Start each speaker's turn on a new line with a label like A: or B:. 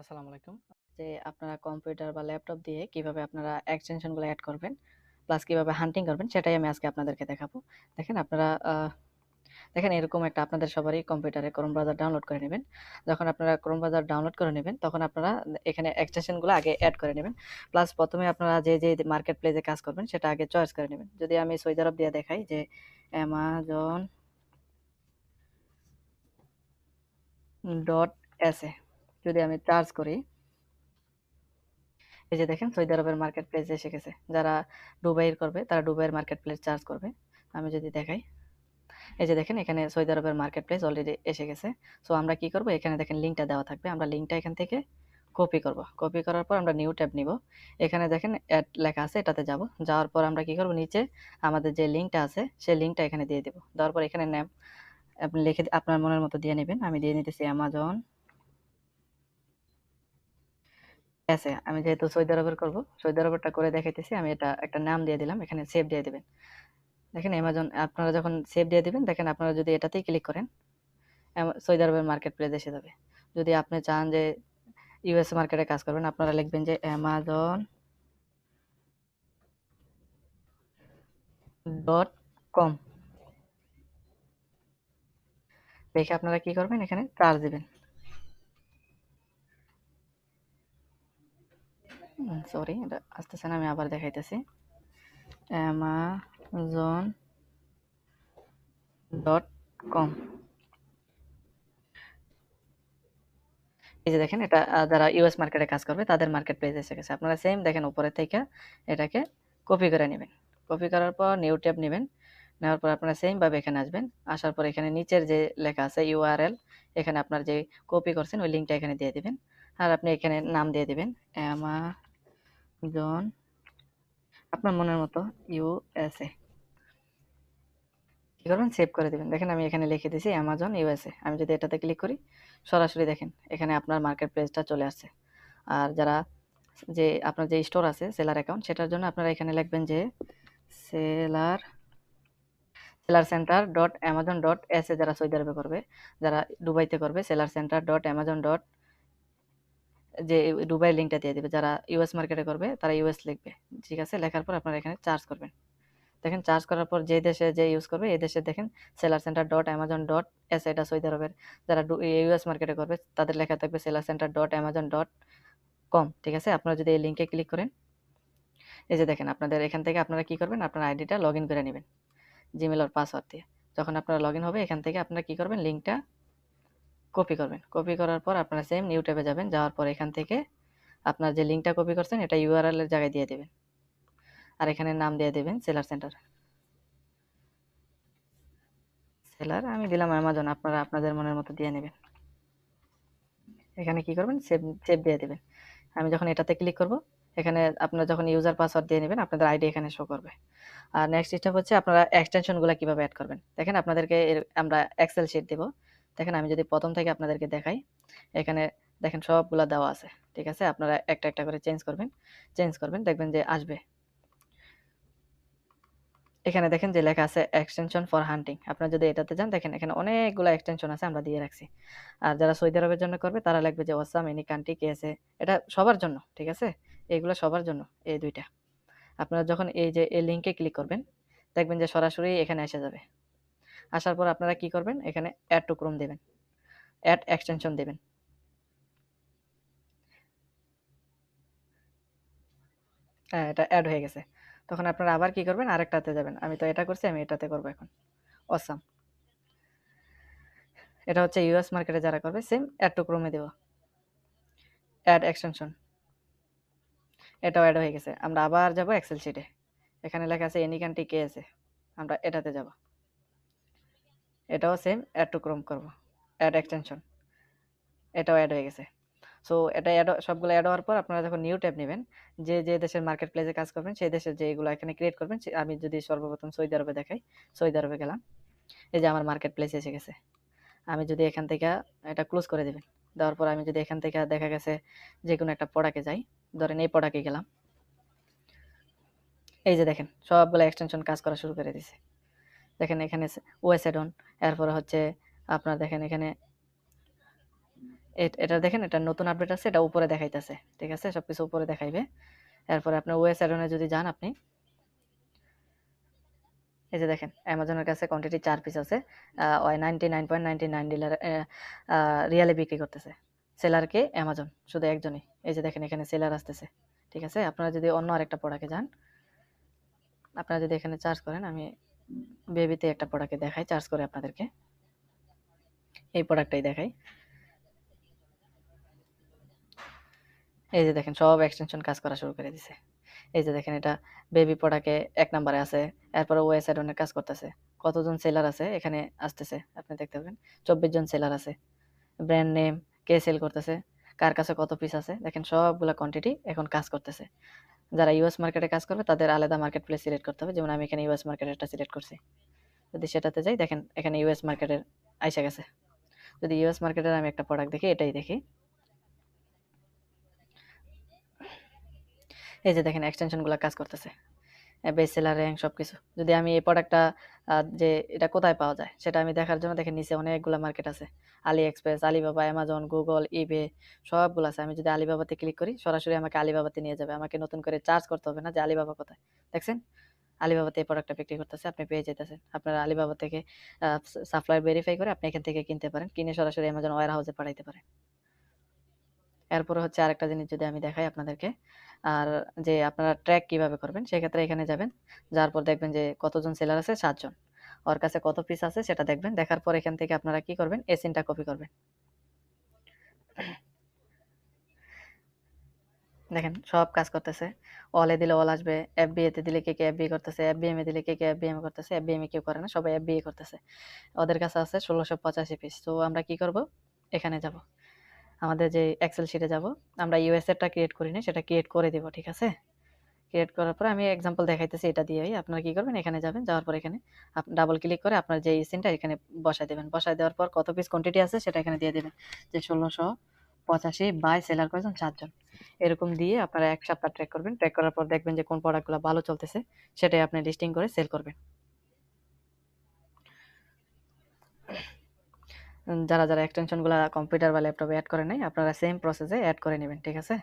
A: আসসালামু আলাইকুম। যে আপনারা কম্পিউটার বা ল্যাপটপ দিয়ে কীভাবে আপনারা এক্সটেনশন অ্যাড করবেন, প্লাস কীভাবে হান্টিং করবেন সেটাই আমি আজকে আপনাদেরকে দেখাবো। দেখেন আপনারা দেখেন এরকম একটা আপনাদের সবারই কম্পিউটারে ক্রোম ব্রাউজার ডাউনলোড করে নেবেন যখন আপনারা ক্রোম ব্রাউজার ডাউনলোড করে নেবেন তখন আপনারা এখানে এক্সটেনশনগুলো আগে অ্যাড করে নেবেন প্লাস প্রথমে আপনারা যে, যে মার্কেট প্লেসে কাজ করবেন সেটা আগে চয়েস করে নেবেন যদি আমি সৌদি আরব দিয়ে দেখাই যে অ্যামাজন ডট এসএ যদি আমি চার্জ করি, এই যে দেখেন সৌদি আরবের মার্কেট প্লেস এসে গেছে। যারা দুবাইয়ের করবে, তারা দুবাইয়ের মার্কেট প্লেস চার্জ করবে। আমি যদি দেখাই, এই যে দেখেন এখানে সৌদি আরবের মার্কেট প্লেস অলরেডি এসে গেছে। সো আমরা কি করব এখানে দেখেন লিঙ্কটা দেওয়া থাকবে। আমরা লিঙ্কটা এখান থেকে কপি করব। কপি করার পর আমরা নিউ ট্যাব নিব। এখানে দেখেন অ্যাড লেখা আছে, এটাতে যাব। যাওয়ার পর আমরা কি করব নিচে আমাদের যে লিঙ্কটা আছে, সেই লিঙ্কটা এখানে দিয়ে দেব। দেওয়ার পর এখানে নেম আপনি লিখে, আপনার মনের মতো দিয়ে নেবেন। আমি দিয়ে নিতেছি অ্যামাজন আছে। আমি যেহেতু সৌদি আরবের করব, সৌদি আরবেরটা করে দেখাইতেছি। আমি এটা একটা নাম দিয়ে দিলাম। এখানে সেভ দিয়ে দিবেন। দেখেন অ্যামাজন আপনারা যখন সেভ দিয়ে দিবেন, দেখেন আপনারা যদি এটাতেই ক্লিক করেন, সৌদি আরবের মার্কেট প্লেস এসে যাবে। যদি আপনি চান যে ইউএস মার্কেটে কাজ করবেন, আপনারা লিখবেন যে অ্যামাজন ডট কম দেখে আপনারা কি করবেন এখানে চার্জ দিবেন। সরি এটা আসতেছে না, আমি আবার দেখাইতেছি। Amazon dot com. এই যে দেখেন, এটা যারা ইউএস মার্কেটে কাজ করবে, তাদের মার্কেট প্লেস এসে গেছে। আপনারা সেম দেখেন উপরে থেকে এটাকে কপি করে নেবেন। কপি করার পর নিউ ট্যাব নেবেন। নেওয়ার পর আপনারা সেম ভাবে এখানে আসবেন। আসার পর এখানে নিচের যে লেখা আছে ইউআরএল এখানে আপনার যে কপি করছেন, ওই লিঙ্কটা এখানে দিয়ে দিবেন। আর আপনি এখানে নাম দিয়ে দিবেন। অ্যামা জন আপনার মনের মতো ইউএসএ কি করবেন? সেভ করে দেবেন। দেখেন আমি এখানে লিখে দিয়েছি অ্যামাজন ইউএসএ আমি যদি এটাতে ক্লিক করি, সরাসরি দেখেন এখানে আপনার মার্কেট প্লেসটা চলে আসছে। আর যারা যে আপনার যে স্টোর আছে, সেলার অ্যাকাউন্ট, সেটার জন্য আপনারা এখানে লিখবেন যে seller seller center dot Amazon dot S A যারা সৌদি আরবে করবে, যারা দুবাইতে করবে, seller center dot Amazon dot যে দুবাই লিঙ্কটা দিয়ে দেবে। যারা ইউএস মার্কেটে করবে, তারা ইউএস লিখবে। ঠিক আছে? লেখার পর আপনারা এখানে চার্জ করবেন। দেখেন চার্জ করার পর যে দেশে যে ইউজ করবে, এই দেশে দেখেন seller center dot Amazon dot S এটা সৌদি আরবের। যারা ইউএস মার্কেটে করবে, তাদের লেখা থাকবে seller center dot Amazon dot com ঠিক আছে? আপনারা যদি এই লিঙ্কে ক্লিক করেন, এই যে দেখেন, আপনাদের এখান থেকে আপনারা কি করবেন? আপনার আইডিটা লগ ইন করে নেবেন। জিমেল ওর পাসওয়ার্ড দিয়ে। যখন আপনারা লগ হবে, এখান থেকে আপনারা কি করবেন? লিঙ্কটা কপি করবেন। কপি করার পর আপনারা সেম নিউ ট্যাবে যাবেন। যাওয়ার পর এখান থেকে আপনার যে লিঙ্কটা কপি করছেন, এটা ইউআরএল এর জায়গায় দিয়ে দেবেন। আর এখানে নাম দিয়ে দেবেন সেলার সেন্টার সেলার আমি দিলাম অ্যামাজন আপনারা আপনাদের মনের মতো দিয়ে নেবেন। এখানে কি করবেন? সেভ সেভ দিয়ে দেবেন। আমি যখন এটাতে ক্লিক করব, এখানে আপনারা যখন ইউজার পাসওয়ার্ড দিয়ে নেবেন, আপনাদের আইডি এখানে শো করবে। আর নেক্সট স্টেপ হচ্ছে আপনারা এক্সটেনশনগুলো কীভাবে অ্যাড করবেন। দেখেন, আপনাদেরকে আমরা এক্সেল শিট দেব। দেখেন আমি যদি প্রথম থেকে আপনাদেরকে দেখাই, এখানে দেখেন সবগুলা দেওয়া আছে, ঠিক আছে? আপনারা একটা একটা করে চেঞ্জ করবেন চেঞ্জ করবেন, দেখবেন যে আসবে। এখানে দেখেন যে লেখা আছে এক্সটেনশন ফর হান্টিং আপনারা যদি এটাতে যান, দেখেন এখানে অনেকগুলো এক্সটেনশন আছে আমরা দিয়ে রাখছি। আর যারা সৌদি আরবের জন্য করবে, তারা লাগবে যে ওয়াসাম এনি কান্ট্রি কে আছে এটা সবার জন্য, ঠিক আছে? এইগুলো সবার জন্য, এই দুইটা। আপনারা যখন এই যে, এই লিঙ্কে ক্লিক করবেন, দেখবেন যে সরাসরি এখানে এসে যাবে। আসার পর আপনারা কি করবেন? এখানে অ্যাড টু ক্রোম দেবেন। অ্যাড এক্সটেনশন দেবেন। হ্যাঁ এটা অ্যাড হয়ে গেছে। তখন আপনারা আবার কি করবেন? আরেকটাতে যাবেন। আমি তো এটা করছি, আমি এটাতে করব এখন। অসাম এটা হচ্ছে ইউএস মার্কেটে যারা করবে সেম অ্যাড টু ক্রোমে দেব অ্যাড এক্সটেনশন এটাও অ্যাড হয়ে গেছে। আমরা আবার যাব এক্সেল শিটে এখানে লেখা আছে এনি কান্ট্রি কে আছে? আমরা এটাতে যাব। এটাও সেম অ্যাড টু ক্রোম করব। অ্যাড এক্সটেনশন এটাও অ্যাড হয়ে গেছে। সো এটা অ্যাড সবগুলো অ্যাড হওয়ার পর আপনারা যখন নিউ ট্যাব নেবেন, যে যে দেশের মার্কেট প্লেসে কাজ করবেন, সেই দেশের যে যেগুলো এখানে ক্রিয়েট করবেন আমি যদি সর্বপ্রথম সৌদি আরবে দেখাই, সৌদি আরবে গেলাম, এই যে আমার মার্কেট প্লেস এসে গেছে। আমি যদি এখান থেকে এটা ক্লোজ করে দেবেন, দেওয়ার পর আমি যদি এখান থেকে দেখা গেছে যে কোনো একটা পড়াকে যাই, ধরেন এই পড়াকে গেলাম। এই যে দেখেন, সবগুলো এক্সটেনশন কাজ করা শুরু করে দিছে। দেখেন এখানে ওয়েসেডন এরপরে হচ্ছে আপনার দেখেন এখানে এট- দেখেন, এটা নতুন আপডেট আছে, এটা উপরে দেখাইতেছে, ঠিক আছে? সবকিছু উপরে দেখাইবে। এরপরে আপনার ওয়েস অ্যাডনে যদি যান আপনি, এই যে দেখেন, অ্যামাজনের কাছে কোয়ান্টিটি চার পিস আছে ওই ninety nine point ninety nine dealer রিয়ালে বিক্রি করতেছে। সেলারকে অ্যামাজন, শুধু একজনই। এই যে দেখেন এখানে সেলার আসতেছে, ঠিক আছে? আপনারা যদি অন্য আরেকটা প্রোডাক্টে যান, আপনারা যদি এখানে চার্জ করেন, আমি বেবিতে একটা প্রোডাক্টে দেখাই, চার্জ করে আপনাদেরকে। এই প্রোডাক্টটাই দেখাই। এই যে দেখেন, সব এক্সটেনশন কাজ করা শুরু করে দিছে। এই যে দেখেন, এটা বেবি প্রোডাক্টে এক নাম্বারে আছে, এরপরে ওয়েবসাইট অনেক কাজ করতেছে। কতজন সেলার আছে, এখানে আসতেছে, আপনি দেখতে পাবেন চব্বিশ জন সেলার আছে। ব্র্যান্ড নেম কে সেল করতেছে, কার কাছে কত পিস আছে, দেখেন সবগুলা কোয়ান্টিটি এখন কাজ করতেছে। যারা ইউএস মার্কেটে কাজ করবে, তাদের আলাদা মার্কেট প্লেস সিলেক্ট করতে হবে। যেমন আমি এখানে ইউএস মার্কেটেরটা সিলেক্ট করছি। যদি সেটাতে যাই, দেখেন এখানে ইউএস মার্কেটের আইসা গেছে। যদি ইউএস মার্কেটের আমি একটা প্রোডাক্ট দেখি, এটাই দেখি। এই যে দেখেন এক্সটেনশনগুলো কাজ করতেছে। বেস সেলার র্যাঙ্ক সব কিছু যদি আমি এই প্রোডাক্টটা যে এটা কোথায় পাওয়া যায়, সেটা আমি দেখার জন্য দেখেন নিচে অনেকগুলো মার্কেট আছে। AliExpress Alibaba Amazon Google eBay সবগুলো আছে। আমি যদি আলিবাবাতে ক্লিক করি, সরাসরি আমাকে আলিবাবাতে নিয়ে যাবে। আমাকে নতুন করে চার্জ করতে হবে না যে আলিবাবা কোথায়। দেখছেন? আলিবাবাতে এই প্রোডাক্টটা বিক্রি করতেছে, আপনি পেয়ে যেতেছেন আপনারা আলিবাবা থেকে সাপ্লাই ভেরিফাই করে আপনি এখান থেকে কিনতে পারেন। কিনে সরাসরি অ্যামাজন ওয়ার হাউসে পাঠাইতে পারেন। এরপরে হচ্ছে আরেকটা জিনিস যদি আমি দেখাই আপনাদেরকে, আর যে আপনারা ট্র্যাক কীভাবে করবেন, সেক্ষেত্রে এখানে যাবেন যার পর দেখবেন যে কতজন সেলার আছে, সাতজন। ওর কাছে কত পিস আছে সেটা দেখবেন, দেখার পর এখান থেকে আপনারা কি করবেন এসিনটা কপি করবেন। দেখেন, সব কাজ করতেছে। অলে দিলে অল আসবে এফবিএ তে দিলে কে কে এফবিএ করতেছে এফ এফবিএম এ দিলে কে কে এফবিএম করতেছে এফবিএম এ কেউ করে না, সবাই এফবিএ করতেছে। ওদের কাছে আছে ষোলোশো পঁচাশি পিস তো আমরা কি করব? এখানে যাব। আমাদের যে এক্সেল শিটে যাব, আমরা ইউএসএরটা ক্রিয়েট করি না, সেটা ক্রিয়েট করে দেব, ঠিক আছে? ক্রিয়েট করার পর আমি এক্সাম্পল দেখাইতেছি এটা দিয়েই, আপনারা কী করবেন? এখানে যাবেন, যাওয়ার পর এখানে ডাবল ক্লিক করে আপনার যে সিনটা এখানে বসাই দেবেন। বসাই দেওয়ার পর কত পিস কোয়ান্টিটি আছে, সেটা এখানে দিয়ে দেবেন। যে ষোলোশো পঁচাশি বাই সেলার করেছেন চারজন। এরকম দিয়ে আপনারা এক সপ্তাহ ট্র্যাক করবেন। ট্র্যাক করার পর দেখবেন যে কোন প্রোডাক্টগুলো ভালো চলতেছে, সেটাই আপনি লিস্টিং করে সেল করবেন। যারা যারা এক্সটেনশনগুলো কম্পিউটার বা ল্যাপটপে অ্যাড করে নেয় আপনারা সেম প্রসেসে অ্যাড করে নেবেন, ঠিক আছে?